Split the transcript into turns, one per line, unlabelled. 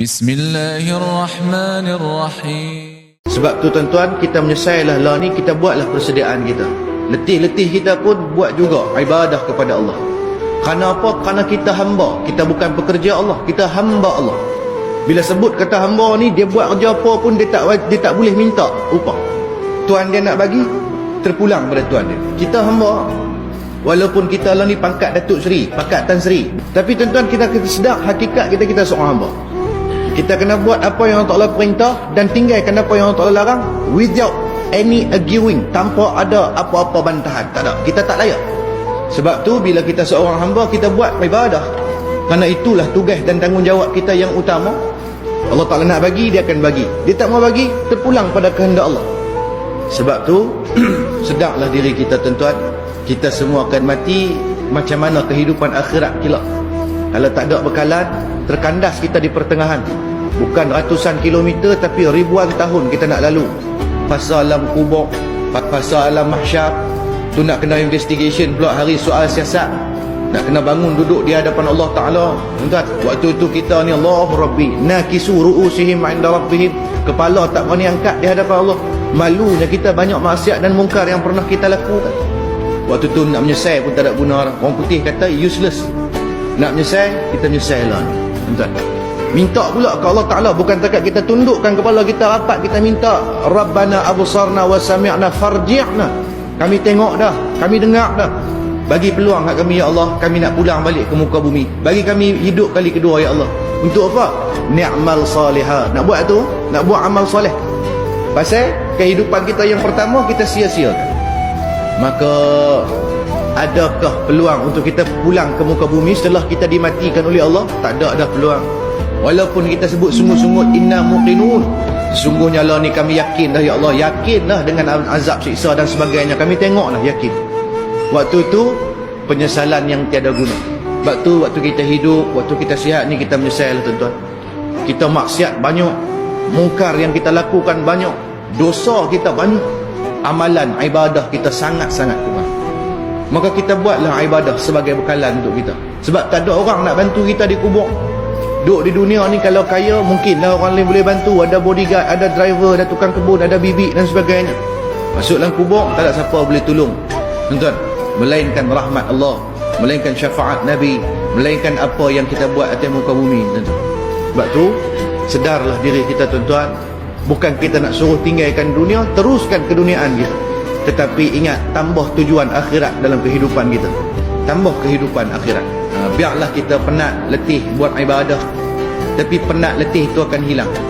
Bismillahirrahmanirrahim.
Sebab tu tuan-tuan kita menyelesailah lah ni kita buatlah persediaan kita. Letih-letih kita pun buat juga ibadah kepada Allah. Kerana apa? Kerana kita hamba. Kita bukan pekerja Allah, kita hamba Allah. Bila sebut kata hamba ni dia buat kerja apa pun dia tak dia tak boleh minta upah. Tuan dia nak bagi terpulang pada tuan dia. Kita hamba walaupun kita lah ni pangkat Datuk Seri, pangkat Tan Seri. Tapi tuan-tuan kita kena sedar hakikat kita kita seorang hamba. Kita kena buat apa yang Allah Ta'ala perintah dan tinggalkan apa yang Allah Ta'ala larang without any arguing tanpa ada apa-apa bantahan. Tak ada. Kita tak layak. Sebab tu bila kita seorang hamba kita buat ibadah. Kerana itulah tugas dan tanggungjawab kita yang utama. Allah Ta'ala nak bagi, dia akan bagi. Dia tak mau bagi, terpulang pada kehendak Allah. Sebab tu, sedaklah diri kita tuan-tuan. Kita semua akan mati macam mana kehidupan akhirat kelak. Kalau tak ada bekalan, terkandas kita di pertengahan. Bukan ratusan kilometer tapi ribuan tahun kita nak lalu. Fasa alam kubur, fasa alam mahsyar. Tu nak kena investigation pula hari soal siasat. Nak kena bangun duduk di hadapan Allah Ta'ala. Tuan, waktu itu kita ni Allah Rabbi. Nakisu ru'usihim inda Rabbihim. Kepala tak berani angkat di hadapan Allah. Malunya kita banyak maksiat dan mungkar yang pernah kita lakukan. Waktu tu nak menyesal pun tak ada guna orang. Putih kata useless. Nak menyesal, kita menyesal lah ni. Tuan. Minta pula ke Allah Ta'ala. Bukan takat kita tundukkan kepala kita rapat. Kita minta. Rabbana abusarna wa sami'na farji'na. Kami tengok dah. Kami dengar dah. Bagi peluang kat kami ya Allah. Kami nak pulang balik ke muka bumi. Bagi kami hidup kali kedua ya Allah. Untuk apa? Ni'mal salihah. Nak buat tu? Nak buat amal soleh. Pasal kehidupan kita yang pertama kita sia-siakan. Maka adakah peluang untuk kita pulang ke muka bumi setelah kita dimatikan oleh Allah? Tak ada ada peluang. Walaupun kita sebut sungguh-sungguh inna muqinun. Sesungguhnya Allah ni kami yakin dah ya Allah. Yakinlah dengan azab siksa dan sebagainya. Kami tengoklah yakin. Waktu tu penyesalan yang tiada guna. Waktu waktu kita hidup, waktu kita sihat ni kita menyesal lah tuan-tuan. Kita maksiat banyak. Mungkar yang kita lakukan banyak. Dosa kita banyak. Amalan, ibadah kita sangat-sangat kurang. Maka kita buatlah ibadah sebagai bekalan untuk kita. Sebab tak ada orang nak bantu kita di kubur. Duk di dunia ni kalau kaya mungkinlah orang lain boleh bantu. Ada bodyguard, ada driver, ada tukang kebun, ada bibik dan sebagainya. Masuk dalam kubur tak ada siapa boleh tolong. Tuan-tuan, melainkan rahmat Allah, melainkan syafaat Nabi, melainkan apa yang kita buat atas muka bumi tuan-tuan. Sebab tu sedarlah diri kita tuan-tuan, bukan kita nak suruh tinggalkan dunia, teruskan keduniaan kita. Tetapi ingat tambah tujuan akhirat dalam kehidupan kita. Tambah kehidupan akhirat. Ha, biarlah kita penat letih buat ibadah. Tapi penat letih itu akan hilang.